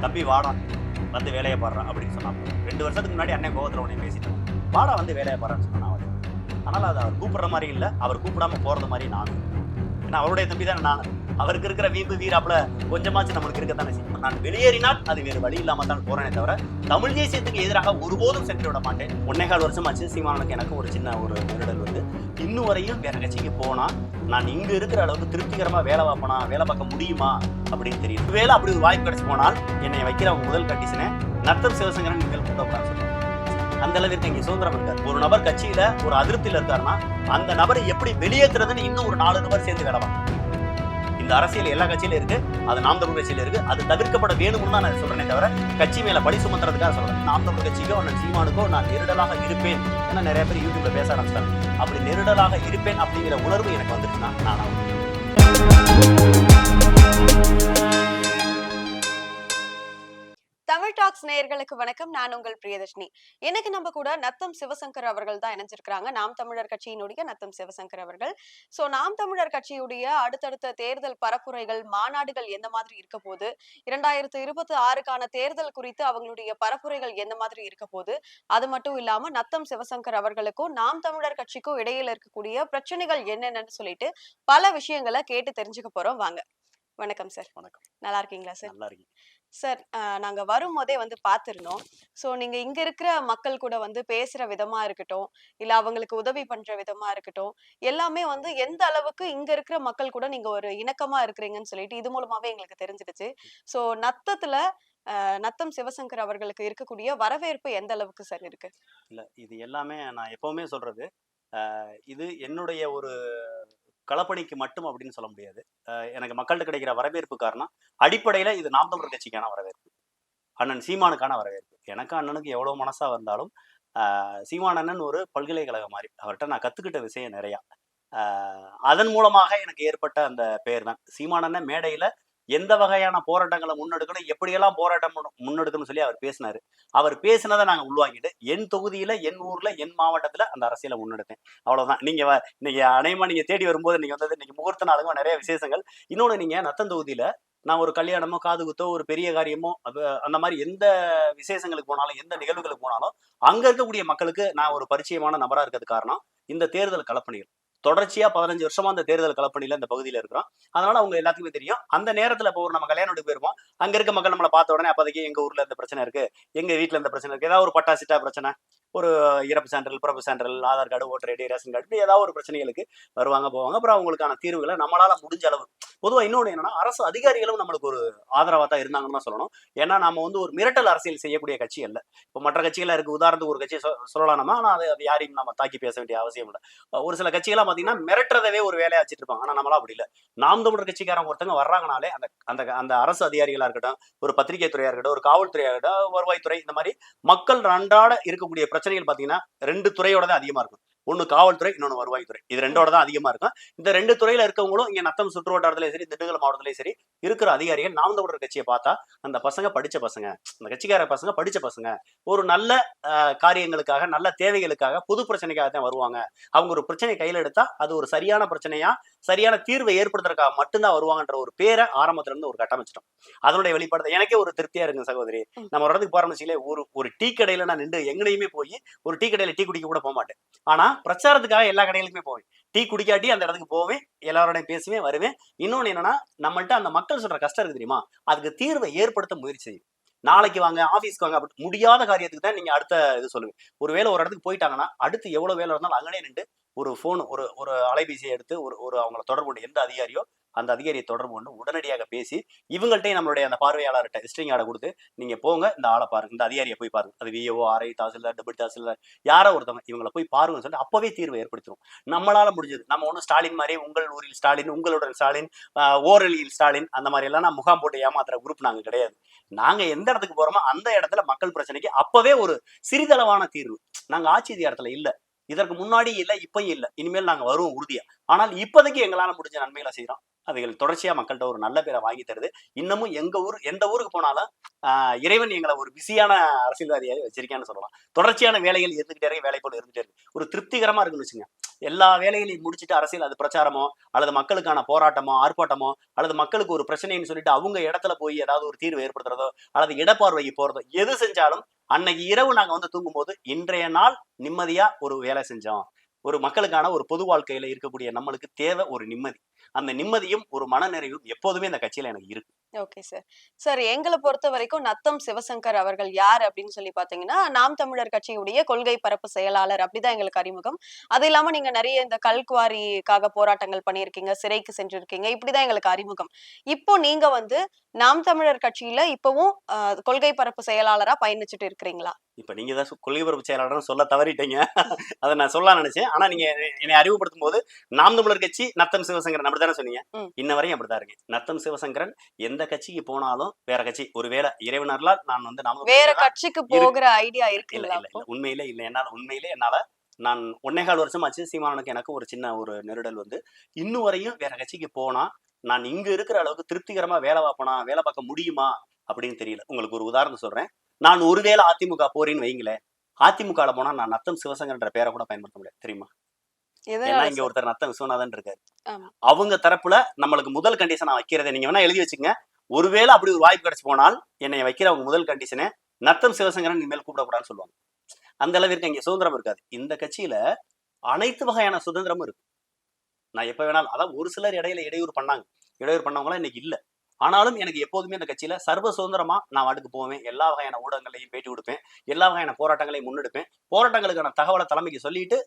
தம்பி வாடா வந்து வேலையை பாடுறான் அப்படின்னு சொன்னா ரெண்டு வருஷத்துக்கு முன்னாடி அண்ணன் கோபத்தில் உடனே பேசிட்டேன். வாடா வந்து வேலையை பாடுறான்னு சொன்னான் நான் ஆனால் அது அவர் கூப்பிடுற மாதிரி இல்லை அவர் கூப்பிடாம போகிறது மாதிரி நானும். ஏன்னா அவருடைய தம்பி தானே நான் அவருக்கு இருக்கிற வீம்பு வீராப்புல கொஞ்சமாச்சும் நம்மளுக்கு இருக்க தானே செய்யும். நான் வெளியேறினால் அது வேறு வழி இல்லாம தான் போறேனே தவிர தமிழ் தேசியத்துக்கு எதிராக ஒருபோதும் சென்று விட மாட்டேன். ஒன்னேகால் வருஷமாச்சு சீமானுக்கு எனக்கு ஒரு சின்ன ஒரு நெருடல் வந்து. இன்னும் வரையும் வேற கட்சிக்கு போனா நான் இங்க இருக்கிற அளவுக்கு திருப்திகரமா வேலை பார்ப்பனா வேலை பார்க்க முடியுமா அப்படின்னு தெரியும் வேலை அப்படி ஒரு வாய்ப்பு கிடைச்சு போனால் என்னை வைக்கிற அவங்க முதல் கண்டிஷனே நத்தம் சிவசங்கரன் நீங்கள் கூட்டக்கூடாது அந்த அளவிற்கு இங்க சுதந்திரம் இருக்காது ஒரு நபர் கட்சியில ஒரு அதிருப்தியில இருக்காருன்னா அந்த நபரை எப்படி வெளியேற்றுறதுன்னு இன்னும் ஒரு நாலு நபர் சேர்ந்து கிடவான் இந்த அரசியல் எல்லா கட்சியிலும் இருக்கு அது நாம் தமிழ் கட்சியில இருக்கு. அது தவிர்க்கப்பட வேணும்னு தான் நான் சொல்றேனே தவிர கட்சி மேல பழி சுமத்துறதுக்காக சொல்றேன். நாம் தமிழ் கட்சிக்கோ அண்ணன் சீமானுக்கோ நான் நெருடலாக இருப்பேன் ஏன்னா நிறைய பேர் யூடியூப்ல பேச ஆரம்பிச்சிட்டாங்க. அப்படி நெருடலாக இருப்பேன் அப்படிங்கிற உணர்வு எனக்கு வந்துருச்சுன்னா நான் டாக்ஸ் நேயர்களுக்கு வணக்கம். நான் உங்கள் பிரியதர்ஷினி. எனக்கு நம்ம கூட நத்தம் சிவசங்கர் அவர்கள் தான் இணைஞ்சிருக்கிறாங்க. நாம் தமிழர் கட்சியினுடைய நத்தம் சிவசங்கர் அவர்கள். சோ நாம் தமிழர் கட்சியுடைய அடுத்தடுத்த தேர்தல் பரப்புரைகள் மாநாடுகள் எந்த மாதிரி இருக்க போது இரண்டாயிரத்து இருபத்தி ஆறுக்கான தேர்தல் குறித்து அவங்களுடைய பரப்புரைகள் எந்த மாதிரி இருக்க போது அது மட்டும் இல்லாம நத்தம் சிவசங்கர் அவர்களுக்கும் நாம் தமிழர் கட்சிக்கும் இடையில இருக்கக்கூடிய பிரச்சனைகள் என்னென்னு சொல்லிட்டு பல விஷயங்களை கேட்டு தெரிஞ்சுக்க போறோம். வாங்க. வணக்கம் சார். வணக்கம். நல்லா இருக்கீங்களா சார்? நல்லா இருக்கீங்க சார் நாங்கள் வரும்போதே வந்து பார்த்துருந்தோம் ஸோ நீங்கள் இங்கே இருக்கிற மக்கள் கூட வந்து பேசுகிற விதமாக இருக்கட்டும் இல்லை அவங்களுக்கு உதவி பண்ணுற விதமாக இருக்கட்டும் எல்லாமே வந்து எந்த அளவுக்கு இங்கே இருக்கிற மக்கள் கூட நீங்கள் ஒரு இணக்கமாக இருக்கிறீங்கன்னு சொல்லிட்டு இது மூலமாகவே எங்களுக்கு தெரிஞ்சிடுச்சு ஸோ நத்தத்தில் நத்தம் சிவசங்கர் அவர்களுக்கு இருக்கக்கூடிய வரவேற்பு எந்த அளவுக்கு சார் இருக்கு? இல்லை இது எல்லாமே நான் எப்போவுமே சொல்கிறது இது என்னுடைய ஒரு களப்பணிக்கு மட்டும் அப்படின்னு சொல்ல முடியாது. எனக்கு மக்கள்கிட்ட கிடைக்கிற வரவேற்பு காரணம் அடிப்படையில இது நாம் தமிழர் கட்சிக்கான வரவேற்பு. அண்ணன் சீமானுக்கான வரவேற்பு. எனக்கு அண்ணனுக்கு எவ்வளவு மனசா வந்தாலும் சீமான் அண்ணன் ஒரு பல்கலைக்கழகம் மாதிரி அவர்கிட்ட நான் கத்துக்கிட்ட விஷயம் நிறையா. அதன் மூலமாக எனக்கு ஏற்பட்ட அந்த பெயர் தான். சீமானண்ணன் மேடையில எந்த வகையான போராட்டங்களை முன்னெடுக்கணும் எப்படியெல்லாம் போராட்டம் முன்னெடுக்கணும்னு சொல்லி அவர் பேசினார். அவர் பேசினதை நாங்க உள்வாங்கிட்டு என் தொகுதியில என் ஊர்ல என் மாவட்டத்துல அந்த அரசியலை முன்னெடுத்தேன். அவ்வளவுதான். நீங்க வ- இன்னைக்கு அனைமா நீங்கள் தேடி வரும்போது நீங்க வந்தது இன்னைக்கு முகூர்த்த நாளுங்க நிறைய விசேஷங்கள். இன்னொன்னு நீங்க நத்தம் தொகுதியில நான் ஒரு கல்யாணமோ காது குத்தோ ஒரு பெரிய காரியமோ அது அந்த மாதிரி எந்த விசேஷங்களுக்கு போனாலும் எந்த நிகழ்வுகளுக்கு போனாலும் அங்க இருக்கக்கூடிய மக்களுக்கு நான் ஒரு பரிச்சயமான நபரா இருக்கிறது காரணம் இந்த தேர்தல் கலப்பணிகள் தொடர்ச்சியா பதினஞ்சு வருஷமா அந்த தேர்தல் கலப்பணியில இந்த பகுதியில இருக்கிறோம். அதனால அவங்க எல்லாத்துக்குமே தெரியும். அந்த நேரத்துல இப்போ ஒரு நம்ம கல்யாணம் வீட்டுக்கு போயிருப்போம். அங்க இருக்க மக்கள் நம்மளை பார்த்த உடனே அப்போதைக்கு எங்க ஊர்ல இந்த பிரச்சனை இருக்கு எங்க வீட்ல இந்த பிரச்சனை இருக்கு. ஏதாவது ஒரு பட்டாசிட்டா பிரச்சனை ஒரு இறப்பு சான்றிதழ் பிறப்பு சான்றிதழ் Aadhaar card voter ID ration card இப்படி ஏதாவது ஒரு பிரச்சனைகளுக்கு வருவாங்க போவாங்க. அப்புறம் அவங்களுக்கான தீர்வுகளை நம்மளால முடிஞ்ச அளவு பொதுவாக இன்னொன்று என்னன்னா அரசு அதிகாரிகளும் நம்மளுக்கு ஒரு ஆதரவாக தான் இருந்தாங்கன்னு தான் சொல்லணும். ஏன்னா நாம வந்து ஒரு மிரட்டல் அரசியல் செய்யக்கூடிய கட்சி அல்ல. இப்போ மற்ற கட்சிகளா இருக்கு. உதாரணத்துக்கு ஒரு கட்சியை சொல்லலாம் நம்ம ஆனா அது யாரையும் நம்ம தாக்கி பேச வேண்டிய அவசியம் இல்லை. ஒரு சில கட்சிகள்லாம் பாத்தீங்கன்னா மிரட்டுறதவே ஒரு வேலையா வச்சுட்டு இருப்பாங்க. ஆனா நம்மளாம் அப்படி இல்லை. நாம் தமிழர் கட்சிக்காரங்க ஒருத்தங்க வர்றாங்கனாலே அந்த அந்த அந்த அரசு அதிகாரிகளாக இருக்கட்டும் ஒரு பத்திரிகை துறையாக இருக்கட்டும் ஒரு காவல்துறையாக இருக்கட்டும் வருவாய்த்துறை இந்த மாதிரி மக்கள் அன்றாட இருக்கக்கூடிய பிரச்சனைகள் பாத்தீங்கன்னா ரெண்டு துறையோட தான் அதிகமா இருக்கும். ஒன்னு காவல்துறை இன்னொன்னு வருவாய்த்துறை. இது ரெண்டோட தான் அதிகமா இருக்கும். இந்த ரெண்டு துறையில இருக்கவங்களும் இங்க நத்தம் சுற்று வட்டாரத்திலயும் சரி திண்டுக்கல் மாவட்டத்திலயும் சரி இருக்கிற அதிகாரிகள் நாம் தமிழர் கட்சியை பார்த்தா அந்த பசங்க படிச்ச பசங்க அந்த கட்சிக்கார பசங்க படிச்ச பசங்க ஒரு நல்ல காரியங்களுக்காக நல்ல தேவைகளுக்காக புது பிரச்சனைக்காக தான் வருவாங்க. அவங்க ஒரு பிரச்சனை கையில எடுத்தா அது ஒரு சரியான பிரச்சனையாக சரியான தீர்வை ஏற்படுத்துறதுக்காக மட்டும்தான் வருவாங்கன்ற ஒரு பேரை ஆரம்பத்துல இருந்து ஒரு கட்டமைச்சிட்டோம் அதனுடைய வெளிப்பாடு எனக்கே ஒரு திருப்தியா இருக்குங்க சகோதரி. நம்ம ஒரு இடத்துக்கு போறோம்னு ஒரு ஒரு டீ கடையில நான் நின்று எங்கனையுமே போய் ஒரு டீ கடையில டீ குடிக்க கூட போக மாட்டேன் ஆனா பிரச்சாரத்துக்காக எல்லா கடைகளுக்குமே போவேன். டீ குடிக்காட்டி அந்த இடத்துக்கு போவேன் எல்லாரோடையும் பேசுவேன் வருவேன். இன்னொன்னு என்னன்னா நம்மள்ட்ட அந்த மக்கள் சொல்ற கஷ்டம் இருக்கு தெரியுமா? அதுக்கு தீர்வை ஏற்படுத்த முயற்சி செய்யும். நாளைக்கு வாங்க ஆபீஸ்க்கு வாங்க அப்படி முடியாத காரியத்துக்கு தான் நீங்க அடுத்த இது சொல்லுங்க ஒருவேளை ஒரு இடத்துக்கு போயிட்டாங்கன்னா அடுத்து எவ்வளவு வேலை இருந்தாலும் அங்கனே நின்று ஒரு ஃபோன் ஒரு ஒரு அலைபேசியை எடுத்து ஒரு ஒரு அவங்கள தொடர்பு கொண்டு எந்த அதிகாரியோ அந்த அதிகாரியை தொடர்பு கொண்டு உடனடியாக பேசி இவங்கள்ட்டையும் நம்மளுடைய அந்த பார்வையாளர்கிட்ட விசிட்டிங் ஆடை கொடுத்து நீங்க போங்க இந்த ஆளை பாருங்க இந்த அதிகாரியை போய் பாருங்க. அது விஏஓ ஆர்ஐ தாசில்தார் டெபுட்டி தாசில்தார் யாரோ ஒருத்தவங்க இவங்களை போய் பாருங்கன்னு சொல்லி அப்பவே தீர்வு ஏற்படுத்திடும் நம்மளால முடிஞ்சது. நம்ம ஒன்றும் ஸ்டாலின் மாதிரி உங்கள் ஊரில் ஸ்டாலின் உங்களுடன் ஸ்டாலின் ஓரளியில் ஸ்டாலின் அந்த மாதிரி எல்லாம் நான் முகாம் போட்டு ஏமாத்துற குரூப் நாங்க கிடையாது. நாங்க எந்த இடத்துக்கு போறோமோ அந்த இடத்துல மக்கள் பிரச்சனைக்கு அப்பவே ஒரு சிறிதளவான தீர்வு. நாங்க ஆட்சி அதிகாரத்துல இல்ல. இதற்கு முன்னாடி இல்ல இப்பயும் இல்லை. இனிமேல் நாங்க வருவோம் உறுதியா. ஆனால் இப்போதைக்கு எங்களால முடிஞ்ச நன்மைகளை செய்யறோம். அதுகள் தொடர்ச்சியா மக்கள்கிட்ட ஒரு நல்ல பேரை வாங்கி தருது. இன்னமும் எங்க ஊர் எந்த ஊருக்கு போனாலும் ஆஹ் இறைவன் எங்களை ஒரு பிஸியான அரசியல்வாதியாக வச்சிருக்கேன்னு சொல்லலாம். தொடர்ச்சியான வேலைகள் இருந்துகிட்டே இருக்கு வேலை போல இருந்துட்டே இருக்கு. ஒரு திருப்திகரமா இருக்குன்னு வச்சுங்க. எல்லா வேலைகளையும் முடிச்சுட்டு அரசியல் அது பிரச்சாரமோ அல்லது மக்களுக்கான போராட்டமோ ஆர்ப்பாட்டமோ அல்லது மக்களுக்கு ஒரு பிரச்சனைன்னு சொல்லிட்டு அவங்க இடத்துல போய் ஏதாவது ஒரு தீர்வு ஏற்படுத்துறதோ அல்லது இடப்பார்வைக்கு போறதோ எது செஞ்சாலும் அன்னைக்கு இரவு நாங்க வந்து தூங்கும்போது இன்றைய நாள் நிம்மதியா ஒரு வேலை செஞ்சோம். ஒரு மக்களுக்கான ஒரு பொது வாழ்க்கையில இருக்கக்கூடிய நம்மளுக்கு தேவை ஒரு நிம்மதி. அந்த நிம்மதியும் ஒரு மனநிறைவும் எப்போதுமே இந்த கட்சியில எனக்கு இருக்கு. Okay sir. சார் எங்களை பொறுத்த வரைக்கும் நத்தம் சிவசங்கர் அவர்கள் யார் அப்படின்னு சொல்லி பாத்தீங்கன்னா நாம் தமிழர் கட்சியுடைய கொள்கை பரப்பு செயலாளர். அப்படிதான் எங்களுக்கு அறிமுகம். அது இல்லாம நீங்க நிறைய இந்த கல்குவாரிக்காக போராட்டங்கள் பண்ணியிருக்கீங்க சிறைக்கு சென்றிருக்கீங்க. இப்படிதான் எங்களுக்கு அறிமுகம். இப்போ நீங்க வந்து நாம் தமிழர் கட்சியில இப்பவும் கொள்கை பரப்பு செயலாளரா பயணிச்சுட்டு இருக்கிறீங்களா? இப்ப நீங்க தான் கொள்கை பரப்பு செயலாளர்னு சொல்ல தவறிட்டீங்க. அதை நான் சொல்ல நினைச்சேன். ஆனா நீங்க என்னை அறிவுப்படுத்தும் போது நாம் தமிழர் கட்சி நத்தம் சிவசங்கரன். அப்படித்தானே சொன்னீங்க. இன்ன வரையும் அப்படிதான் இருக்கேன் நத்தம் சிவசங்கரன் எந்த கட்சிக்கு போனாலும் வேற கட்சி. ஒருவேளை இறைவனர்களால் நான் வந்து நாம வேற கட்சிக்கு போகிற ஐடியா இருக்குங்களா இல்ல இல்ல. உண்மையிலே இல்ல. என்னால உண்மையிலே என்னால நான் ஒன்னேகால் வருஷம் ஆச்சு சீமானனுக்கு எனக்கு ஒரு சின்ன ஒரு நெருடல் வந்து இன்னும் வரையும் வேற கட்சிக்கு போனா நான் இங்க இருக்கிற அளவுக்கு திருப்திகரமா வேலை பார்ப்பனா வேலை பார்க்க முடியுமா அப்படின்னு தெரியல. உங்களுக்கு ஒரு உதாரணம் சொல்றேன். நான் ஒருவேளை அதிமுக போறேன்னு வைங்களேன். அதிமுக ல போனா நான் நத்தம் சிவசங்கர்ன்ற பேரை கூட பயன்படுத்த முடியாது தெரியுமா? ஏன்னா இங்க? ஒருத்தர் நத்தம் விஸ்வநாதன் இருக்காரு. அவங்க தரப்புல நம்மளுக்கு முதல் கண்டிஷன் வைக்கிறதை நீங்க வேணா எழுதி வச்சுங்க ஒருவேளை அப்படி ஒரு வாய்ப்பு கிடைச்சு போனால் என்னை வைக்கிற அவங்க முதல் கண்டிஷனை நத்தம் சிவசங்கரன் இனிமேல் கூப்பிடக்கூடாதுன்னு சொல்லுவாங்க. அந்த அளவிற்கு இங்க சுதந்திரம் இருக்காது. இந்த கட்சியில அனைத்து வகையான சுதந்திரமும் இருக்கு. நான் எப்ப வேணாலும் அதான் ஒரு சிலர் இடையில இடையூறு பண்ணாங்க. இடையூறு பண்ணவங்களாம் இன்னைக்கு இல்ல. ஆனாலும் எனக்கு எப்போதுமே இந்த கட்சியில சர்வ சுதந்திரமா நான் வாட்டுக்கு போவேன். எல்லா வகையான ஊடகங்களையும் பேட்டி கொடுப்பேன். எல்லா வகையான போராட்டங்களையும் முன்னெடுப்பேன். போராட்டங்களுக்கான தகவலை தலைமைக்கு சொல்லிட்டு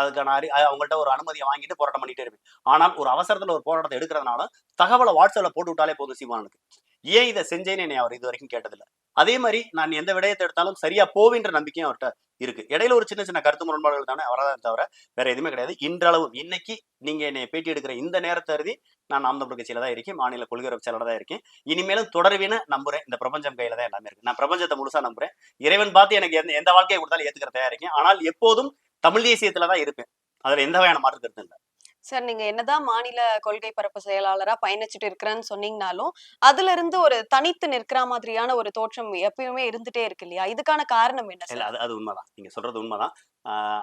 அதுக்கான அறி அவங்கள்ட்ட ஒரு அனுமதியை வாங்கிட்டு போராட்டம் பண்ணிட்டே இருப்பேன். ஆனால் ஒரு அவசரத்துல ஒரு போராட்டத்தை எடுக்கிறதுனால தகவலை வாட்ஸ்அப்ல போட்டு விட்டாலே போதும் சீமானுக்கு. ஏன் இதை செஞ்சேன்னு என்னை அவர் இது வரைக்கும் கேட்டதில்லை. அதே மாதிரி நான் எந்த விடயத்தை எடுத்தாலும் சரியா போவின்ற நம்பிக்கையும் அவர்கிட்ட இருக்கு. இடையில ஒரு சின்ன சின்ன கருத்து முரண்பாடுகள் தானே அவரதான் தவிர வேற எதுவுமே கிடையாது. இன்றளவும் இன்னைக்கு நீங்க என்னை பேட்டி எடுக்கிற இந்த நேரத்தை அருதி நான் நாம் தமிழ் கட்சியில தான் இருக்கேன். மாநில கொள்கை செயலர் தான் இருக்கேன். இனிமேலும் தொடர்வின நம்புறேன். இந்த பிரபஞ்சம் கையில தான் எல்லாமே இருக்கு. நான் பிரபஞ்சத்தை முழுசா நம்புறேன். இறைவன் பார்த்து எனக்கு எந்த எந்த வாழ்க்கையை கொடுத்தாலும் ஏத்துக்கிற தயாரிக்கேன் ஆனால் எப்போதும் தமிழ் தேசியத்துல தான் இருப்பேன். அதுல எந்த வகையான மாற்று கருத்து இல்லை. சார் நீங்க என்னதான் மாநில கொள்கை பரப்பு செயலாளரா பயணிச்சுட்டு இருக்கிறேன்னு சொன்னீங்கனாலும் அதுல இருந்து ஒரு தனித்து நிற்கிற மாதிரியான ஒரு தோற்றம் எப்பயுமே இருந்துட்டே இருக்கு இல்லையா? இதுக்கான காரணம் என்ன இல்ல அது அது உண்மைதான். நீங்க சொல்றது உண்மைதான்.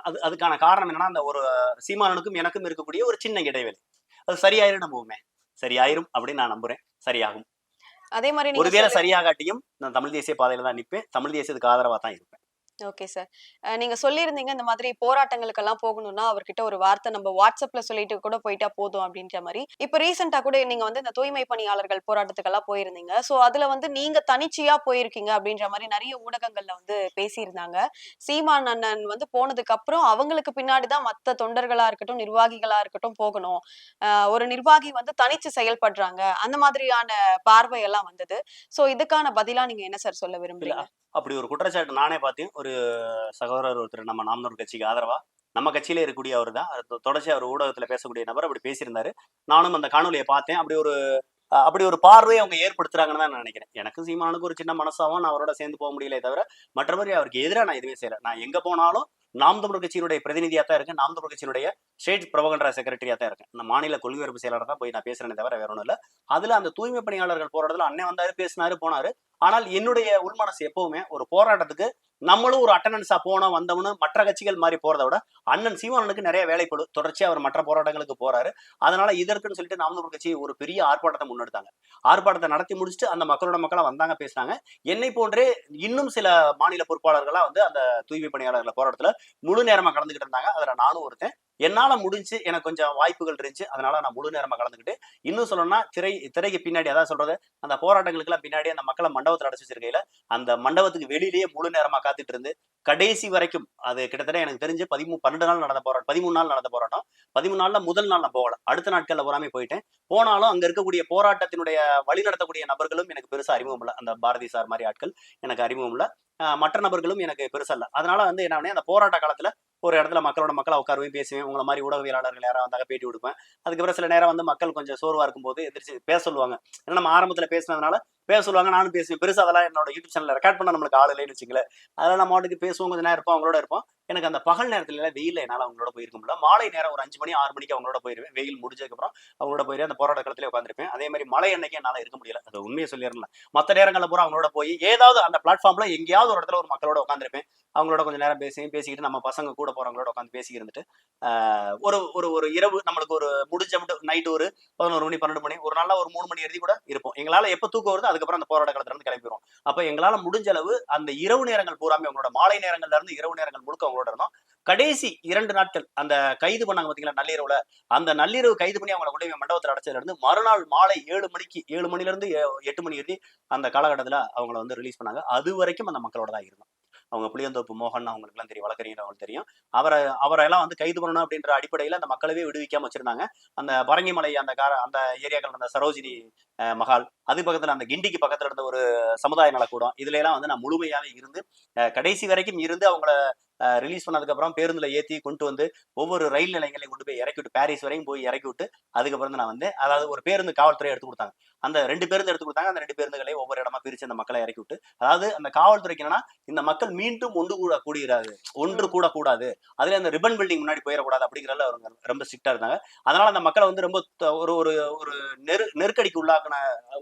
அது அதுக்கான காரணம் என்னன்னா அந்த ஒரு சீமானனுக்கும் எனக்கும் இருக்கக்கூடிய ஒரு சின்ன இடைவெளி. அது சரியாயிரும் நம்புவோமே. சரியாயிரும் அப்படின்னு நான் நம்புறேன். சரியாகும். அதே மாதிரி ஒருவேளை சரியாகாட்டியும் நான் தமிழ் தேசிய பாதையில தான் நிற்பேன் தமிழ் தேசியத்துக்கு ஆதரவா தான் இருப்பேன். Okay sir. நீங்க சொல்லியிருந்தீங்க இந்த மாதிரி போராட்டங்களுக்கெல்லாம் போகணும்னா அவர்கிட்ட ஒரு வார்த்தை நம்ம வாட்ஸ்அப்ல சொல்லிட்டு கூட போயிட்டா போதும் அப்படின்ற மாதிரி. இப்ப ரீசெண்டா கூட நீங்க வந்து இந்த தூய்மை பணியாளர்கள் போராட்டத்துக்கெல்லாம் போயிருந்தீங்க. சோ அதுல வந்து நீங்க தனிச்சையா போயிருக்கீங்க அப்படின்ற மாதிரி நிறைய ஊடகங்கள்ல வந்து பேசியிருந்தாங்க. சீமான் அண்ணன் வந்து போனதுக்கு அப்புறம் அவங்களுக்கு பின்னாடிதான் மத்த தொண்டர்களா இருக்கட்டும் நிர்வாகிகளா இருக்கட்டும் போகணும். ஒரு நிர்வாகி வந்து தனிச்சு செயல்படுறாங்க. அந்த மாதிரியான பார்வை எல்லாம் வந்தது. சோ இதுக்கான பதிலா நீங்க என்ன சார் சொல்ல விரும்புறீங்க? அப்படி ஒரு குற்றச்சாட்டு நானே பார்த்தேன். ஒரு சகோதரர் ஒருத்தர் நம்ம நாமனூர் கட்சிக்கு ஆதரவா? நம்ம கட்சியில இருக்கக்கூடிய அவர் தான் தொடர்ச்சி அவர் ஊடகத்துல பேசக்கூடிய நபர் அப்படி பேசியிருந்தாரு. நானும் அந்த காணொலியை பார்த்தேன். அப்படி ஒரு அப்படி ஒரு பார்வையை அவங்க ஏற்படுத்துறாங்கன்னு தான் நான் நினைக்கிறேன். எனக்கு சீமானுக்கு ஒரு சின்ன மனசாவும் நான் அவரோட சேர்ந்து போக முடியல தவிர மற்றபடி அவருக்கு எதிராக நான் எதுவுமே செய்யல. நான் எங்க போனாலும் நாம் தமிழர் கட்சியினுடைய பிரதிநிதியாக தான் இருக்கேன். நாம் தமிழர் கட்சியினுடைய ஸ்டேட் பிரபகண்டரா செக்ரட்டரியா தான் இருக்கேன். மாநில கொள்கை வரப்பு செயலாளர் தான் போய் நான் பேசுறேனே தவிர வேற ஒன்றும் இல்ல. அதுல அந்த தூய்மை பணியாளர்கள் போராட்டத்தில் அண்ணன் வந்தாரு பேசினாரு போனாரு. ஆனால் என்னுடைய உள்மனசு எப்பவுமே ஒரு போராட்டத்துக்கு நம்மளும் ஒரு அட்டண்டன்ஸா போனோம் வந்தவனு மற்ற கட்சிகள் மாதிரி போறதை விட அண்ணன் சீமானனுக்கு நிறைய வேலைப்படும் தொடர்ச்சியா அவர் மற்ற போராட்டங்களுக்கு போறாரு. அதனால இதற்குன்னு சொல்லிட்டு நாம் ஒரு கட்சி ஒரு பெரிய ஆர்ப்பாட்டத்தை முன்னெடுத்தாங்க. ஆர்ப்பாட்டத்தை நடத்தி முடிச்சுட்டு அந்த மக்களோட மக்களா வந்தாங்க பேசினாங்க. என்னை போன்றே இன்னும் சில மாநில பொறுப்பாளர்களா வந்து அந்த தூய்மை பணியாளர்கள் போராட்டத்துல முழு நேரமா கலந்துகிட்டு இருந்தாங்க. அதுல நானும் ஒருத்தன். என்னால முடிஞ்சு எனக்கு கொஞ்சம் வாய்ப்புகள் இருந்துச்சு. அதனால நான் முழு நேரமா கலந்துக்கிட்டு இன்னும் சொல்லணும்னா திரை திரைக்கு பின்னாடி அதான் சொல்றது அந்த போராட்டங்களுக்கெல்லாம் பின்னாடி அந்த மக்களை மண்டபத்தில் அடைச்சு வச்சிருக்கையில அந்த மண்டபத்துக்கு வெளியிலேயே முழு நேரமா காத்துட்டு இருந்து கடைசி வரைக்கும் அது கிட்டத்தட்ட எனக்கு தெரிஞ்சு பதிமூ பன்னெண்டு நாள் நடந்த போராட்டம் பதிமூணு நாள் நடந்த போராட்டம். பதிமூணு நாள்ல முதல் நாள் நான் போகல. அடுத்த நாட்கள்ல போறாமே போயிட்டேன். போனாலும் அங்க இருக்கக்கூடிய போராட்டத்தினுடைய வழி நடத்தக்கூடிய நபர்களும் எனக்கு பெருசா அறிமுகம் இல்லை. அந்த பாரதி சார் மாதிரி ஆட்கள் எனக்கு அறிமுகம் இல்லை. ஆஹ் மற்ற நபர்களும் எனக்கு பெருசா இல்லை. அதனால வந்து என்ன அந்த போராட்ட காலத்துல ஒரு இடத்துல மக்களோட மக்களை உட்காருவேன் பேசுவேன். உங்களை மாதிரி ஊடகவியலாளர்கள் யாராவது வந்தாங்க பேட்டி கொடுப்பேன். அதுக்கப்புறம் சில நேரம் வந்து மக்கள் கொஞ்சம் சோர்வா இருக்கும்போது எதிர்த்து பேச சொல்லுவாங்க. ஏன்னா நம்ம ஆரம்பத்துல பேசினதுனால பேச சொல்லுவாங்க நானும் பேசுவேன். பெருசாக அதெல்லாம் என்னோட யூடியூப் சேனலில் ரெக்கார்ட் பண்ண நம்மளுக்கு ஆள் இல்லைன்னு வச்சுங்களேன் அதெல்லாம் நம்ம வாட்டுக்கு பேசுவோம் கொஞ்சம் நேரம் இருப்போம் அவங்களோட இருப்போம். எனக்கு அந்த பகல் நேரத்துல எல்லாம் வெயில்ல அவங்களோட போயிருக்க முடியல. மாலை நேரம் ஒரு அஞ்சு மணி ஆறு மணிக்கு அவங்களோட போயிருவேன். வெயில் முடிஞ்சதுக்கப்புறம் அவங்களோட போயிரு அந்த போராட்ட களத்திலே உட்காந்துருப்பேன் அதே மாதிரி மழை அன்னைக்கு என்னால் இருக்க முடியல. அது உண்மையை சொல்லிடல மற்ற நேரங்களில் பூரா அவங்களோட போய் ஏதாவது அந்த பிளாட்ஃபார்ம்ல எங்கேயாவது ஒரு இடத்துல ஒரு மக்களோட உட்காந்துருப்பேன் அவங்களோட கொஞ்சம் நேரம் பேசி பேசிக்கிட்டு நம்ம பசங்க கூட போறவங்களோட உட்காந்து பேசி இருந்துட்டு ஒரு ஒரு ஒரு இரவு நம்மளுக்கு ஒரு முடிஞ்ச மட்டும் நைட்டு ஒரு பதினோரு மணி பன்னெண்டு மணி ஒரு நாள்ல ஒரு மூணு மணி எழுதி கூட இருப்போம். எங்களால எப்போ தூக்கம் வருதோ அதுக்கப்புறம் அந்த போராட்ட காலத்துல இருந்து கிளம்பிடுவோம் அப்போ எங்களால முடிஞ்ச அளவு அந்த இரவு நேரங்கள் பூராமே அவங்களோட மாலை நேரங்கள்ல இருந்து இரவு நேரங்கள் முழுக்க அவங்களோட இருந்தோம் கடைசி இரண்டு நாட்கள் அந்த கைது பண்ணாங்க பார்த்தீங்களா நள்ளிரவுல அந்த நள்ளிரவு கைது பண்ணி அவங்களை கொண்டு போய் மண்டபத்தில் அடைச்சதுல இருந்து மறுநாள் மாலை ஏழு மணிக்கு ஏழு மணிலேருந்து எட்டு மணி வரைக்கும் அந்த காலகட்டத்தில் அவங்கள வந்து ரிலீஸ் பண்ணாங்க. அது வரைக்கும் அந்த மக்களோட தான் இருந்தோம். அவங்க புளியந்தோப்பு மோகன் அவங்களுக்குலாம் தெரியும் வழக்கறிஞர் அவங்களுக்கு தெரியும். அவரை அவரெல்லாம் வந்து கைது பண்ணணும் அப்படின்ற அடிப்படையில் அந்த மக்களவே விடுவிக்காம வச்சிருந்தாங்க. அந்த பரங்கிமலை அந்த கார அந்த ஏரியாக்கள் அந்த சரோஜினி மஹால் அது பக்கத்துல அந்த கிண்டிக்கு பக்கத்துல இருந்த ஒரு சமுதாய நலக்கூடம். இதுல எல்லாம் வந்து நான் முழுமையாவே இருந்து கடைசி வரைக்கும் இருந்து அவங்கள ரிலீஸ் பண்ணதுக்கு அப்புறம் பேருந்துல ஏத்தி கொண்டு வந்து ஒவ்வொரு ரயில் நிலையங்களையும் கொண்டு போய் இறக்கி விட்டு பாரிஸ் வரையும் போய் இறக்கி விட்டு அதுக்கப்புறம் நான் வந்து அதாவது ஒரு பேருந்து காவல்துறை எடுத்து கொடுத்தாங்க. அந்த ரெண்டு பேருந்து எடுத்து கொடுத்தாங்க. அந்த ரெண்டு பேருந்துகளை ஒவ்வொரு இடமா பிரிச்சு அந்த மக்களை இறக்கி விட்டு அதாவது அந்த காவல்துறைக்கு என்னன்னா இந்த மக்கள் மீண்டும் ஒன்று கூட கூடுகிறாரு ஒன்று கூட கூடாது அதுல அந்த ரிப்பன் பில்டிங் முன்னாடி போயிடக்கூடாது அப்படிங்கிறதுல அவங்க ரொம்ப ஸ்ட்ரிக்டா இருந்தாங்க. அதனால அந்த மக்களை வந்து ரொம்ப ஒரு ஒரு ஒரு நெரு நெருக்கடிக்கு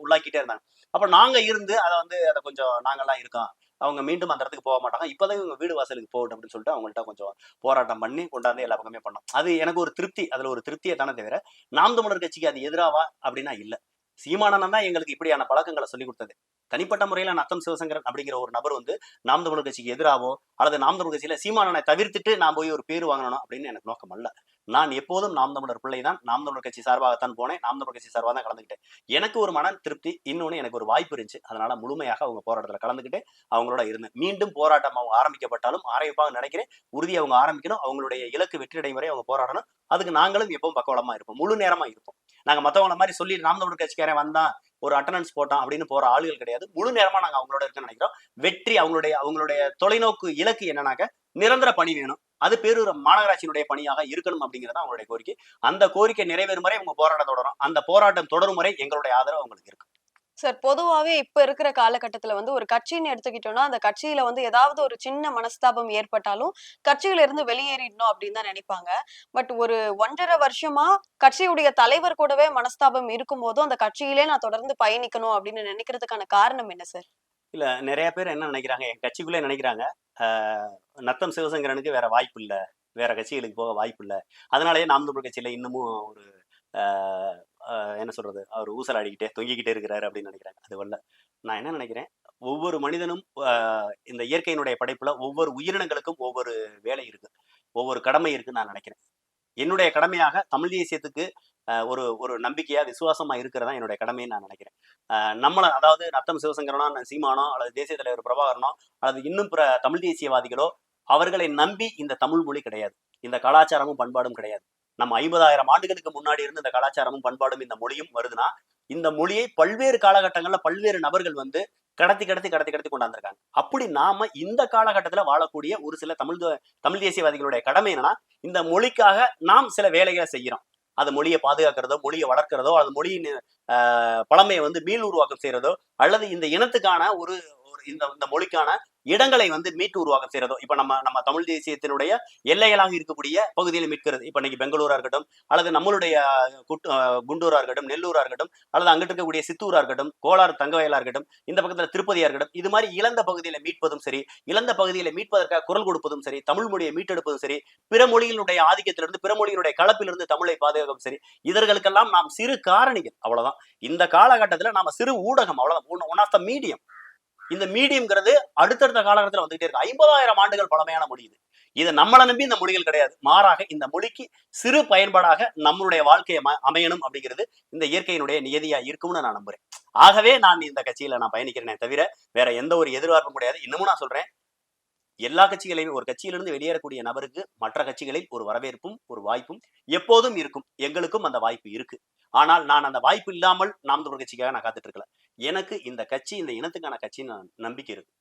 உள்ளாக்கிட்டே இருந்தாங்க. அப்ப நாங்க இருந்து அதை வந்து அதை கொஞ்சம் நாங்கெல்லாம் இருக்கோம். அவங்க மீண்டும் அந்த இடத்துக்கு போக மாட்டாங்க. இப்போதான் இவங்க வீடு வாசலுக்கு போகட்டும் அப்படின்னு சொல்லிட்டு அவங்கள்ட்ட கொஞ்சம் போராட்டம் பண்ணி கொண்டாந்து எல்லா பக்கமே பண்ணோம். அது எனக்கு ஒரு திருப்தி. அதுல ஒரு திருப்தியை தானே தவிர நாம் தமிழர் கட்சிக்கு அது எதிராவா அப்படின்னா இல்ல. சீமானந்தன் தான் எங்களுக்கு இப்படியான பழக்கங்களை சொல்லி கொடுத்தது. தனிப்பட்ட முறையில நத்தம் சிவசங்கரன் அப்படிங்கிற ஒரு நபர் வந்து நாம் தமிழர் கட்சிக்கு எதிராவோ அல்லது நாம் தமிழர் கட்சியில சீமானனை தவிர்த்துட்டு நான் போய் ஒரு பேர் வாங்கணும் அப்படின்னு எனக்கு நோக்கம் அல்ல. நான் எப்போதும் நாம் தமிழர் பிள்ளை தான். நாம் தமிழர் கட்சி சார்பாகத்தான் போனேன். நாம் தமிழர் கட்சி சார்பாக தான் கலந்துக்கிட்டேன். எனக்கு ஒரு மன திருப்தி இன்னொன்னு எனக்கு ஒரு வாய்ப்பு இருந்துச்சு. அதனால முழுமையாக அவங்க போராட்டத்துல கலந்துக்கிட்டு அவங்களோட இருந்தேன். மீண்டும் போராட்டம் அவங்க ஆரம்பிக்கப்பட்டாலும் ஆரம்பிப்பாக நினைக்கிறேன். உறுதி அவங்க ஆரம்பிக்கணும். அவங்களுடைய இலக்கு வெற்றியடையும் வரை அவங்க போராடணும். அதுக்கு நாங்களும் எப்பவும் பக்கவளமா இருப்போம். முழு நேரமா இருப்போம். நாங்கள் மற்றவங்கள மாதிரி சொல்லி நாம் கட்சிக்காரன் வந்தான் ஒரு அட்டண்டன்ஸ் போட்டான் அப்படின்னு போற ஆளுகள் கிடையாது. முழு நேரமா நாங்க அவங்களோட இருக்குன்னு நினைக்கிறோம். வெற்றி அவங்களுடைய அவங்களுடைய தொலைநோக்கு இலக்கு என்னன்னாக்க நிரந்தர பணி வேணும். அது பேரூர் மாநகராட்சியினுடைய பணியாக இருக்கணும் அப்படிங்கிறது அவங்களுடைய கோரிக்கை. அந்த கோரிக்கை நிறைவேறும் வரை அவங்க போராட்டம் தொடரும் அந்த போராட்டம் தொடரும் வரை எங்களுடைய ஆதரவு அவங்களுக்கு இருக்கும் சார் பொதுவாகவே இப்போ இருக்கிற காலகட்டத்தில் வந்து ஒரு கட்சின்னு எடுத்துக்கிட்டோம்னா அந்த கட்சியில வந்து ஏதாவது ஒரு சின்ன மனஸ்தாபம் ஏற்பட்டாலும் கட்சியில இருந்து வெளியேறிடணும் அப்படின்னு தான் நினைப்பாங்க. பட் ஒரு ஒன்றரை வருஷமா கட்சியுடைய தலைவர் கூடவே மனஸ்தாபம் இருக்கும் போதும் அந்த கட்சியிலே நான் தொடர்ந்து பயணிக்கணும் அப்படின்னு நினைக்கிறதுக்கான காரணம் என்ன சார்? இல்ல நிறைய பேர் என்ன நினைக்கிறாங்க என் கட்சிக்குள்ளே நினைக்கிறாங்க நத்தம் சிவசங்கரனுக்கு வேற வாய்ப்பு இல்லை வேற கட்சிகளுக்கு போக வாய்ப்பு இல்லை. அதனாலேயே நாம் தமிழ் கட்சியில இன்னமும் ஒரு என்ன சொல்றது? அவர் ஊசலாடிக்கிட்டே தொங்கிக்கிட்டே இருக்கிறாரு அப்படின்னு நினைக்கிறாங்க. அது வரல. நான் என்ன நினைக்கிறேன்? ஒவ்வொரு மனிதனும் ஆஹ் இந்த இயற்கையினுடைய படைப்புல ஒவ்வொரு உயிரினங்களுக்கும் ஒவ்வொரு வேலை இருக்கு. ஒவ்வொரு கடமை இருக்குன்னு நான் நினைக்கிறேன். என்னுடைய கடமையாக தமிழ் தேசியத்துக்கு ஆஹ் ஒரு ஒரு நம்பிக்கையா விசுவாசமா இருக்கிறதா என்னுடைய கடமைன்னு நான் நினைக்கிறேன். ஆஹ் நம்மள அதாவது நத்தம் சிவசங்கரனோ சீமானோ அல்லது தேசிய தலைவர் பிரபாகரனோ அல்லது இன்னும் பிற தமிழ் தேசியவாதிகளோ அவர்களை நம்பி இந்த தமிழ் மொழி கிடையாது. இந்த கலாச்சாரமும் பண்பாடும் கிடையாது. நம்ம ஐம்பதாயிரம் ஆண்டுகளுக்கு முன்னாடி இருந்து இந்த கலாச்சாரமும் பண்பாடும் இந்த மொழியும் வருதுன்னா இந்த மொழியை பல்வேறு காலகட்டங்கள்ல பல்வேறு நபர்கள் வந்து கடத்தி கடத்தி கடத்தி கடத்தி கொண்டாந்துருக்காங்க அப்படி நாம இந்த காலகட்டத்துல வாழக்கூடிய ஒரு சில தமிழ் தமிழ் தேசியவாதிகளுடைய கடமை என்னன்னா இந்த மொழிக்காக நாம் சில வேலைகளை செய்யறோம். அது மொழியை பாதுகாக்கிறதோ மொழியை வளர்க்கிறதோ அல்லது மொழியின் ஆஹ், பழமையை வந்து மீள் உருவாக்கம் செய்யறதோ அல்லது இந்த இனத்துக்கான ஒரு இந்த இந்த மொழிக்கான இடங்களை வந்து மீட்டு உருவாக்கம் செய்யறதோ இப்ப நம்ம நம்ம தமிழ் தேசியத்தினுடைய எல்லைகளாக இருக்கக்கூடிய பகுதியில் மீட்கிறது. இப்ப இன்னைக்கு பெங்களூரா இருக்கட்டும் அல்லது நம்மளுடைய குண்டூரா இருக்கட்டும் நெல்லூரா இருக்கட்டும் அல்லது அங்கிட்டு இருக்கக்கூடிய சித்தூரா இருக்கட்டும் கோலார் தங்கவயலா இருக்கட்டும் இந்த பக்கத்துல திருப்பதியா இருக்கட்டும் இது மாதிரி இழந்த பகுதியில மீட்பதும் சரி இழந்த பகுதியில மீட்பதற்காக குரல் கொடுப்பதும் சரி தமிழ் மொழியை மீட்டெடுப்பதும் சரி பிற மொழிகளுடைய ஆதிக்கத்திலிருந்து பிற மொழியினுடைய கலப்பிலிருந்து தமிழை பாதுகாக்கும் சரி இதற்கெல்லாம் நாம் சிறு காரணிகள் அவ்வளவுதான். இந்த காலகட்டத்துல நாம சிறு ஊடகம் அவ்வளவுதான். ஒன் ஆஃப் த மீடியம் இந்த மீடியம்ங்கிறது அடுத்தடுத்த காலகட்டத்தில் வந்துகிட்டே இருக்கு. ஐம்பதாயிரம் ஆண்டுகள் பழமையான மொழி இது. இது நம்மளை நம்பி இந்த மொழிகள் கிடையாது. மாறாக இந்த மொழிக்கு சிறு பயன்பாடாக நம்மளுடைய வாழ்க்கையை அமையணும் அப்படிங்கிறது இந்த இயற்கையினுடைய நியதியா இருக்கும்னு நான் நம்புறேன். ஆகவே நான் இந்த கட்சியில நான் பயணிக்கிறேனே தவிர வேற எந்த ஒரு எதிர்பார்ப்பும் கிடையாது. இன்னமும் நான் சொல்றேன் எல்லா கட்சிகளையும் ஒரு கட்சியிலிருந்து வெளியேறக்கூடிய நபருக்கு மற்ற கட்சிகளில் ஒரு வரவேற்பும் ஒரு வாய்ப்பும் எப்போதும் இருக்கும். எங்களுக்கும் அந்த வாய்ப்பு இருக்கு. ஆனால் நான் அந்த வாய்ப்பு இல்லாமல் நாம் தமிழர் கட்சிக்காக நான் காத்துட்டு இருக்கல. எனக்கு இந்த கட்சி இந்த இனத்துக்கான கட்சின்னு நம்பிக்கை இருக்கு.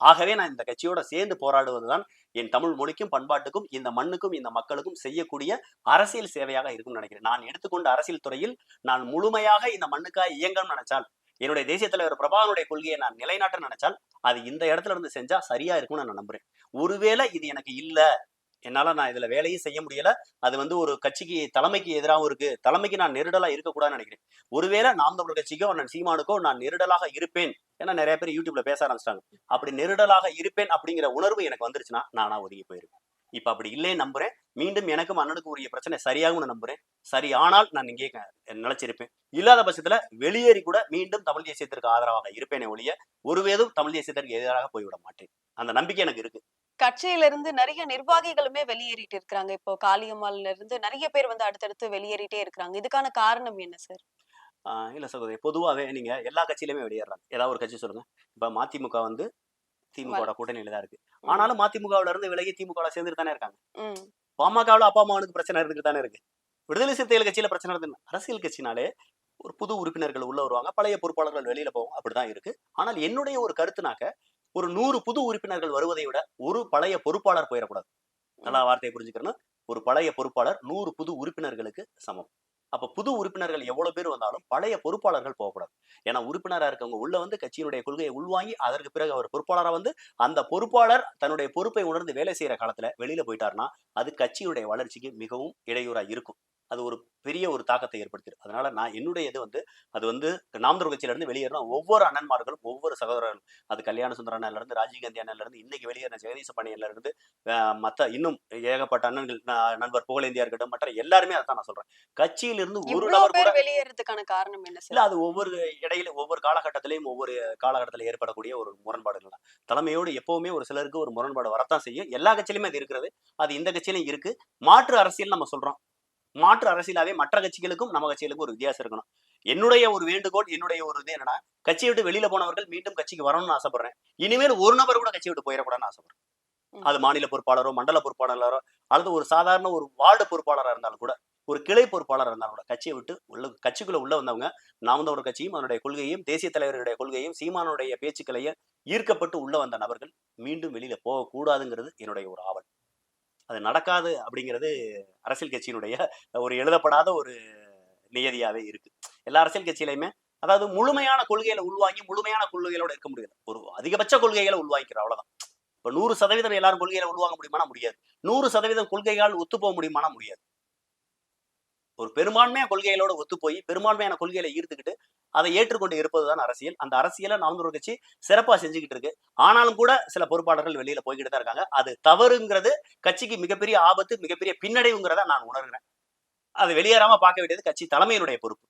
ஆகவே நான் இந்த கட்சியோட சேர்ந்து போராடுவதுதான் என் தமிழ் மொழிக்கும் பண்பாட்டுக்கும் இந்த மண்ணுக்கும் இந்த மக்களுக்கும் செய்யக்கூடிய அரசியல் சேவையாக இருக்கும்னு நினைக்கிறேன். நான் எடுத்துக்கொண்ட அரசியல் துறையில் நான் முழுமையாக இந்த மண்ணுக்காக இயங்கணும்னு நினைச்சால் என்னுடைய தேசிய தலைவர் பிரபாகருடைய கொள்கையை நான் நிலைநாட்ட நினைச்சால் அது இந்த இடத்துல இருந்து செஞ்சா சரியா இருக்கும்னு நான் நம்புறேன். ஒருவேளை இது எனக்கு இல்ல என்னால நான் இதுல வேலையும் செய்ய முடியல அது வந்து ஒரு கட்சிக்கு தலைமைக்கு எதிராகவும் இருக்கு தலைமைக்கு நான் நெருடலா இருக்கக்கூடாதுன்னு நினைக்கிறேன். ஒருவேளை நாம் தமிழ் கட்சிக்கோ நான் சீமானுக்கோ நான் நெருடலாக இருப்பேன் ஏன்னா நிறைய பேர் யூடியூப்ல பேச ஆரம்பிச்சிட்டாங்க. அப்படி நெருடலாக இருப்பேன் அப்படிங்கிற உணர்வு எனக்கு வந்துருச்சுன்னா நானா ஒதுங்கி போயிருவேன். இப்ப அப்படி இல்லைன்னு நம்புறேன். மீண்டும் எனக்கும் அண்ணனுக்கும் உரிய பிரச்சனை சரியாகும்னு நம்புறேன். சரி ஆனால் நான் இங்கே நிலைச்சிருப்பேன். இல்லாத பட்சத்துல வெளியேறி கூட மீண்டும் தமிழ் தேசியத்திற்கு ஆதரவாக இருப்பேனே ஒழிய ஒருவேதும் தமிழ் தேசியத்திற்கு எதிராக போய்விட மாட்டேன். அந்த நம்பிக்கை எனக்கு இருக்கு. கட்சியில இருந்து நிறைய நிர்வாகிகளுமே வெளியேறிட்டு இருக்காங்க இப்போ காளியம்மாள்ல இருந்து நிறைய பேர் வந்து அடுத்தடுத்து வெளியேறிட்டே இருக்காங்க இதுக்கான காரணம் என்ன சார்? இல்ல சகோதரி பொதுவாகவே நீங்க எல்லா கட்சியிலுமே வெளியேறாங்க. ஏதாவது ஒரு கட்சி சொல்லுங்க. இப்ப மதிமுக வந்து திமுக கூட்டணியில தான் இருக்கு. ஆனாலும் மதிமுகவுல இருந்து விலகி திமுக சேர்ந்துட்டு தானே இருக்காங்க. பாமகவுல அப்பா அம்மாவுக்கு பிரச்சனை இருந்துட்டு தானே இருக்கு. விடுதலை சிறுத்தைகள் கட்சியில பிரச்சனை இருக்கு அரசியல் கட்சினாலே ஒரு புது உறுப்பினர்கள் உள்ள வருவாங்க. பழைய பொறுப்பாளர்கள் வெளியில போவோம் அப்படிதான் இருக்கு. ஆனால் என்னுடைய ஒரு கருத்துனாக்க ஒரு நூறு புது உறுப்பினர்கள் வருவதை விட ஒரு பழைய பொறுப்பாளர் போயிடக்கூடாது. நல்லா வார்த்தையை புரிஞ்சுக்கிறேன்னா ஒரு பழைய பொறுப்பாளர் நூறு புது உறுப்பினர்களுக்கு சமம். அப்ப புது உறுப்பினர்கள் எவ்வளவு பேர் வந்தாலும் பழைய பொறுப்பாளர்கள் போகக்கூடாது. ஏன்னா உறுப்பினரா இருக்கவங்க உள்ள வந்து கட்சியினுடைய கொள்கையை உள்வாங்கி அதற்கு பிறகு அவர் பொறுப்பாளரா வந்து அந்த பொறுப்பாளர் தன்னுடைய பொறுப்பை உணர்ந்து வேலை செய்யற காலத்துல வெளியில போயிட்டாருன்னா அது கட்சியினுடைய வளர்ச்சிக்கு மிகவும் இடையூறா இருக்கும். அது ஒரு பெரிய ஒரு தாக்கத்தை ஏற்படுத்திடும். அதனால நான் என்னுடைய இது வந்து அது வந்து நாம் தமிழர் கட்சியில இருந்து வெளியேறணும். ஒவ்வொரு அண்ணன்மார்களும் ஒவ்வொரு சகோதரர்களும் அது கல்யாண சுந்தர அண்ணன்ல இருந்து ராஜீவ்காந்தி அண்ணன்ல இருந்து இன்னைக்கு வெளியேறின ஜெகதீச பாண்டியன்ல இருந்து அஹ், மத்த இன்னும் ஏகப்பட்ட அண்ணன்கள் நண்பர் புகழேந்தியா இருக்கட்டும் மற்ற எல்லாருமே அதான் நான் சொல்றேன். கட்சியில இருந்து ஒரு நபர் கூட வெளியேறதுக்கான காரணம் என்ன இல்ல அது ஒவ்வொரு இடையில ஒவ்வொரு காலகட்டத்திலையும் ஒவ்வொரு காலகட்டத்தில் ஏற்படக்கூடிய ஒரு முரண்பாடுகள் தான். தலைமையோடு எப்பவுமே ஒரு சிலருக்கு ஒரு முரண்பாடு வரத்தான் செய்யும். எல்லா கட்சியிலுமே அது இருக்கிறது. அது இந்த கட்சியிலும் இருக்கு. மாற்று அரசியல் நம்ம சொல்றோம். மாற்று அரசியலாவே மற்ற கட்சிகளுக்கும் நம்ம கட்சிகளுக்கும் ஒரு வித்தியாசம் இருக்கணும். என்னுடைய ஒரு வேண்டுகோள் என்னுடைய ஒரு இது என்னன்னா கட்சியை விட்டு வெளியில போனவர்கள் மீண்டும் கட்சிக்கு வரணும்னு ஆசைப்படுறேன். இனிமேல் ஒரு நபர் கூட கட்சியை விட்டு போயிடக்கூடாதுன்னு ஆசைப்படுறேன். அது மாநில பொறுப்பாளரோ மண்டல பொறுப்பாளரோ அல்லது ஒரு சாதாரண ஒரு வார்டு பொறுப்பாளராக இருந்தாலும் கூட ஒரு கிளை பொறுப்பாளர் இருந்தாலும் கூட கட்சியை விட்டு உள்ள கட்சிக்குள்ள உள்ள வந்தவங்க நாம் தமிழர் கட்சியும் அதனுடைய கொள்கையும் தேசிய தலைவருடைய கொள்கையும் சீமானுடைய பேச்சுக்களையும் ஈர்க்கப்பட்டு உள்ள வந்த நபர்கள் மீண்டும் வெளியில போகக்கூடாதுங்கிறது என்னுடைய ஒரு ஆவல். அது நடக்காது அப்படிங்கிறது அரசியல் கட்சியினுடைய ஒரு எழுதப்படாத ஒரு நியதியாவே இருக்கு. எல்லா அரசியல் கட்சியிலையுமே அதாவது முழுமையான கொள்கைகளை உள்வாங்கி முழுமையான கொள்கைகளோட இருக்க முடியாது. ஒரு அதிகபட்ச கொள்கைகளை உள்வாங்கிக்கிற அவ்வளவுதான். இப்ப நூறு சதவீதம் எல்லாரும் கொள்கையில உள்வாங்க முடியுமானா முடியாது. நூறு சதவீதம் கொள்கைகள் ஒத்து போக முடியுமானா முடியாது. ஒரு பெரும்பான்மையான கொள்கைகளோட ஒத்து போய் பெரும்பான்மையான கொள்கைகளை ஈர்த்துக்கிட்டு அதை ஏற்றுக்கொண்டு இருப்பதுதான் அரசியல். அந்த அரசியலை நாம் ஒரு கட்சி சிறப்பா செஞ்சுக்கிட்டு இருக்கு. ஆனாலும் கூட சில பொறுப்பாளர்கள் வெளியில போய்கிட்டு தான் இருக்காங்க. அது தவறுங்கிறது கட்சிக்கு மிகப்பெரிய ஆபத்து மிகப்பெரிய பின்னடைவுங்கிறத நான் உணர்கிறேன். அது வெளியேறாம பார்க்க வேண்டியது கட்சி தலைமையினுடைய பொறுப்பு.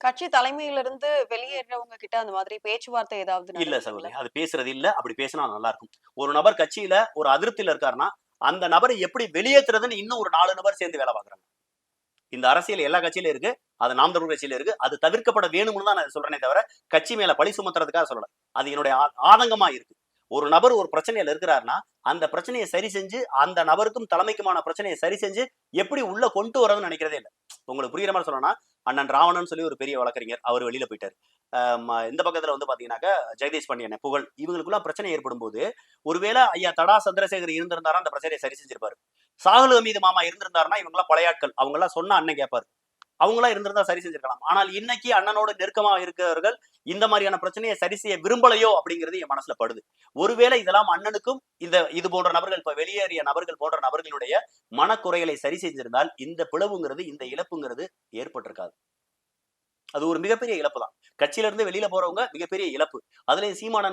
கட்சி தலைமையில இருந்து வெளியேறவங்க கிட்ட அந்த மாதிரி பேச்சுவார்த்தை ஏதாவது இல்ல? சகோதரி அது பேசுறது இல்ல. அப்படி பேசினா நல்லா இருக்கும் ஒரு நபர் கட்சியில ஒரு அதிருப்தியில இருக்காருன்னா அந்த நபரை எப்படி வெளியேற்றுறதுன்னு இன்னும் ஒரு நாலு நபர் சேர்ந்து வேலை பார்க்கறாங்க. இந்த அரசியல் எல்லா கட்சியிலும் இருக்கு அது நாம் தமிழ் கட்சியில இருக்கு. அது தவிர்க்கப்பட வேணும்னு தான் நான் சொல்றேனே தவிர கட்சி மேல பழி சுமத்துறதுக்காக சொல்லல. அது என்னுடைய ஆதங்கமா இருக்கு. ஒரு நபர் ஒரு பிரச்சனையில இருக்கிறாருன்னா அந்த பிரச்சனையை சரி செஞ்சு அந்த நபருக்கும் தலைமைக்குமான பிரச்சனையை சரி செஞ்சு எப்படி உள்ள கொண்டு வரதுன்னு நினைக்கிறதே இல்லை. உங்களுக்கு புரியுற மாதிரி சொல்லணும்னா அண்ணன் ராவணன் சொல்லி ஒரு பெரிய வழக்கறிஞர் அவர் வெளியில போயிட்டாரு. இந்த பக்கத்துல வந்து பாத்தீங்கன்னாக்கா ஜெகதீஷ் பாண்டியன் புகழ் இவங்களுக்குள்ள பிரச்சனை ஏற்படும் போது ஒருவேளை ஐயா தடா சந்திரசேகர் இருந்திருந்தாரா அந்த பிரச்சனையை சரி செஞ்சிருப்பாரு. சாகுல் மீது மாமா இருந்திருந்தாருன்னா இவங்கெல்லாம் பழையாட்கள் அவங்க எல்லாம் சொன்னா அண்ணன் கேட்பாரு அவங்களா இருந்திருந்தா சரி செஞ்சிருக்கலாம். ஆனால் இன்னைக்கு அண்ணனோட நெருக்கமா இருக்கிறவர்கள் இந்த மாதிரியான பிரச்சனையை சரி செய்ய விரும்பலையோ அப்படிங்கிறது என் மனசுல படுது. ஒருவேளை இதெல்லாம் அண்ணனுக்கும் இந்த இது போன்ற நபர்கள் இப்ப வெளியேறிய நபர்கள் போன்ற நபர்களுடைய மனக்குறைகளை சரி செஞ்சிருந்தால் இந்த பிளவுங்கிறது இந்த இழப்புங்கிறது ஏற்பட்டிருக்காது. அது ஒரு மிகப்பெரிய இழப்பு தான் கட்சியில இருந்து வெளியில போறவங்க மிகப்பெரிய இழப்பு. அதுலயும் சீமான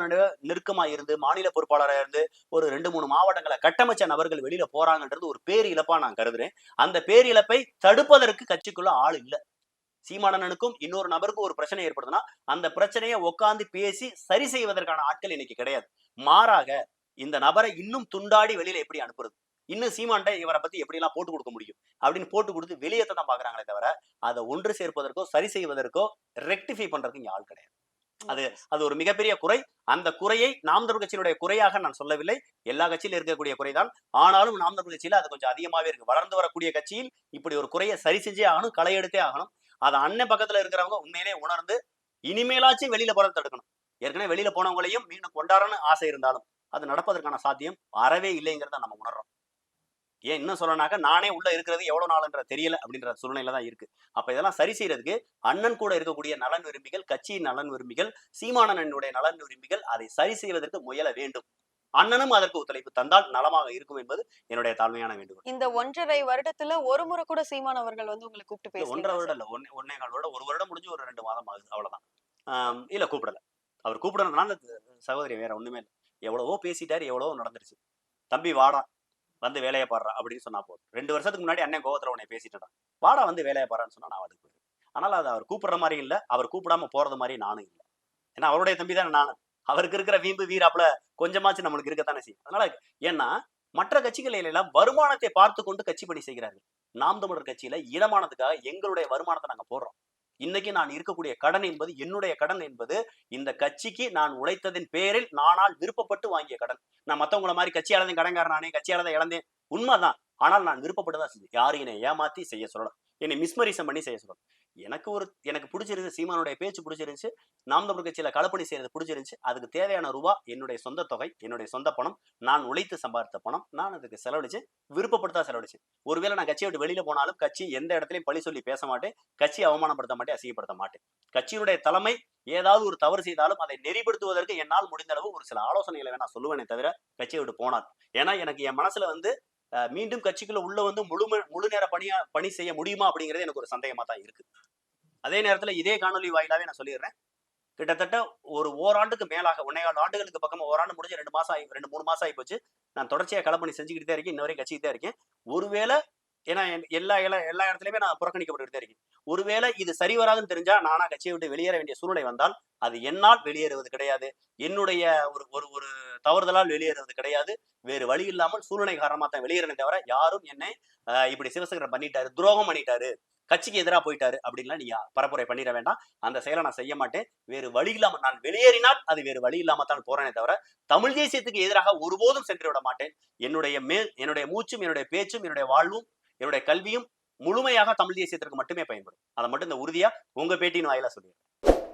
நெருக்கமா இருந்து மாநில பொறுப்பாளரா இருந்து ஒரு ரெண்டு மூணு மாவட்டங்களை கட்டமைச்ச நபர்கள் வெளியில போறாங்கன்றது ஒரு பேர் இழப்பா நான் கருதுறேன். அந்த பேரிழப்பை தடுப்பதற்கு கட்சிக்குள்ள ஆள் இல்ல. சீமானனுக்கும் இன்னொரு நபருக்கும் ஒரு பிரச்சனை ஏற்படுதுன்னா அந்த பிரச்சனையை உட்காந்து பேசி சரி செய்வதற்கான ஆட்கள் இன்னைக்கு கிடையாது. மாறாக இந்த நபரை இன்னும் துண்டாடி வெளியில எப்படி அனுப்புறது? இன்னும் சீமான்ட்ட இவரை பத்தி எப்படி எல்லாம் போட்டு கொடுக்க முடியும்? அப்படின்னு போட்டு கொடுத்து வெளியேற்ற தான் பாக்குறாங்களே தவிர அதை ஒன்று சேர்ப்பதற்கோ சரி செய்வதற்கோ ரெக்டிஃபை பண்றதுக்கு இங்க ஆள் கிடையாது. அது அது ஒரு மிகப்பெரிய குறை. அந்த குறையை நாம் தமிழ் கட்சியினுடைய குறையாக நான் சொல்லவில்லை. எல்லா கட்சியிலும் இருக்கக்கூடிய குறைதான் ஆனாலும் நாம் தமிழ் கட்சியில அது கொஞ்சம் அதிகமாவே இருக்கு. வளர்ந்து வரக்கூடிய கட்சியில் இப்படி ஒரு குறையை சரி செஞ்சே ஆகணும் களை எடுத்தே ஆகணும். அதை அண்ணன் பக்கத்துல இருக்கிறவங்க உண்மையிலே உணர்ந்து இனிமேலாச்சும் வெளியில போறதை தடுக்கணும். ஏற்கனவே வெளியில போனவங்களையும் மீண்டும் கொண்டாடணும்னு ஆசை இருந்தாலும் அது நடப்பதற்கான சாத்தியம் அறவே இல்லைங்கிறத நம்ம உணர்றோம். ஏன் இன்னும் சொல்லனாக்கா நானே உள்ள இருக்கிறது எவ்வளவு நாள்ன்ற தெரியல அப்படின்ற சூழ்நிலை தான் இருக்கு. அப்ப இதெல்லாம் சரி செய்யறதுக்கு அண்ணன் கூட இருக்கக்கூடிய நலன் விரும்பிகள் கட்சியின் நலன் விரும்பிகள் சீமானனுடைய நலன் விரும்பிகள் அதை சரி செய்வதற்கு முயல வேண்டும். அண்ணனும் அதற்கு ஒத்துழைப்பு தந்தால் நலமாக இருக்கும் என்பது என்னுடைய தாழ்மையான வேண்டுகோள். இந்த ஒன்றரை வருடத்துல ஒரு முறை கூட சீமான் அவர்கள் வந்து உங்களை கூப்பிட்டு இல்ல, ஒன்றரை வருடம் இல்ல ஒன்னே ஒன்னே கால் வருடம் ஒரு வருடம் முடிஞ்சு ஒரு ரெண்டு மாதம் ஆகுது அவ்வளவுதான். இல்ல கூப்பிடல. அவர் கூப்பிடறதுனால சகோதரி வேற ஒண்ணுமே இல்லை. எவ்வளவோ பேசிட்டாரு எவ்வளவோ நடந்துருச்சு. தம்பி வாடா. வந்து வேலையை பாடுறா அப்படின்னு சொன்னா போதும். ரெண்டு வருஷத்துக்கு முன்னாடி அண்ணன் கோவத்துல உன்னை பேசிட்டான் வாடா வந்து வேலையை பாடுறான்னு சொன்னா நான் அதுக்கு போயிருவேன் ஆனால் அது அவர் கூப்பிடுற மாதிரி இல்ல அவர் கூப்பிடாம போறது மாதிரி நானும் இல்லை. ஏன்னா அவருடைய தம்பி தானே நானும் அவருக்கு இருக்கிற வீம்பு வீராப்புல கொஞ்சமாச்சும் நம்மளுக்கு இருக்கத்தானே செய்யும். அதனால ஏன்னா மற்ற கட்சிகளில் எல்லாம் வருமானத்தை பார்த்து கொண்டு கட்சி பணி செய்கிறார்கள். நாம் தமிழர் கட்சியில இடமானதுக்காக எங்களுடைய வருமானத்தை நாங்க போடுறோம். இன்னைக்கு நான் இருக்கக்கூடிய கடன் என்பது என்னுடைய கடன் என்பது இந்த கட்சிக்கு நான் உழைத்ததின் பேரில் நானால் விருப்பப்பட்டு வாங்கிய கடன். நான் மத்தவங்கள மாதிரி கட்சி இழந்தேன் கடன்காரன் நானே கட்சி இழந்த இழந்தேன். உண்மைதான். ஆனால் நான் விருப்பப்பட்டு தான் செஞ்சேன் யாரும் என்னை ஏமாத்தி செய்ய சொல்லலாம் என்னை மிஸ்மரிசம் பண்ணி செய்ய சொல்லலாம் எனக்கு ஒரு எனக்கு பிடிச்சிருந்துச்சு சீமானுடைய பேச்சு பிடிச்சிருந்துச்சு நாம் தமிழ் கட்சியில களப்பணி செய்யறது பிடிச்சிருந்துச்சு அதுக்கு தேவையான ரூபா என்னுடைய சொந்த தொகை என்னுடைய சொந்த பணம் நான் உழைத்து சம்பாதித்த பணம் நான் அதுக்கு செலவழிச்சு விருப்பப்படுத்தா செலவழிச்சு. செலவழிச்சேன் ஒருவேளை நான் கட்சியை விட்டு வெளியில போனாலும் கட்சி எந்த இடத்துலயும் பழி சொல்லி பேச மாட்டேன் கட்சியை அவமானப்படுத்த மாட்டேன் அசிங்கப்படுத்த மாட்டேன். கட்சியினுடைய தலைமை ஏதாவது ஒரு தவறு செய்தாலும் அதை நெறிப்படுத்துவதற்கு என்னால் முடிந்த அளவு ஒரு சில ஆலோசனைகளை வேணா சொல்லுவேனே தவிர கட்சியை விட்டு போனார் ஏன்னா எனக்கு என் மனசுல வந்து மீண்டும் கட்சிக்குள்ள உள்ள வந்து முழு முழு நேர பணியா பணி செய்ய முடியுமா அப்படிங்கிறது எனக்கு ஒரு சந்தேகமா தான் இருக்கு. அதே நேரத்துல இதே காணொலி வாயிலாவே நான் சொல்லிடுறேன். கிட்டத்தட்ட ஒரு ஓராண்டுக்கு மேலாக ஒன்னேகால் ஆண்டுகளுக்கு பக்கமா ஓராண்டு முடிஞ்சு ரெண்டு மாசம் ஆகி ரெண்டு மூணு மாசம் ஆகி போச்சு. நான் தொடர்ச்சியா களப்பணி செஞ்சுக்கிட்டு தான் இருக்கேன். இன்ன வரைக்கும் கட்சிக்கிட்டே தான் இருக்கேன். ஒருவேளை ஏன்னா எல்லா எல்லா எல்லா இடத்துலயுமே நான் புறக்கணிக்கப்பட்டு இருக்கேன். ஒருவேளை இது சரி வராதுன்னு தெரிஞ்சா நானா கட்சியை விட்டு வெளியேற வேண்டிய சூழ்நிலை வந்தால் அது என்னால் வெளியேறுவது கிடையாது. என்னுடைய ஒரு ஒரு ஒரு தவறுதலால் வெளியேறுவது கிடையாது. வேறு வழி இல்லாமல் சூழ்நிலை காரணமா தான் வெளியேறனே தவிர யாரும் என்னை இப்படி சிவசங்கரன் பண்ணிட்டாரு துரோகம் பண்ணிட்டாரு கட்சிக்கு எதிராக போயிட்டாரு அப்படின்லாம் நீங்க பரப்புரை பண்ணிட வேண்டாம். அந்த செயலை நான் செய்ய மாட்டேன். வேறு வழி இல்லாம நான் வெளியேறினால் அது வேறு வழி இல்லாம தான் போறேனே தவிர தமிழ் தேசியத்துக்கு எதிராக ஒருபோதும் சென்று விட மாட்டேன். என்னுடைய மேல் என்னுடைய மூச்சும் என்னுடைய பேச்சும் என்னுடைய வாழ்வும் என்னுடைய கல்வியும் முழுமையாக தமிழ் தேசியத்திற்கு மட்டுமே பயன்படும். அதை மட்டும் இந்த உறுதியா உங்க பேட்டியின் வாயிலா சொல்லிடுறேன்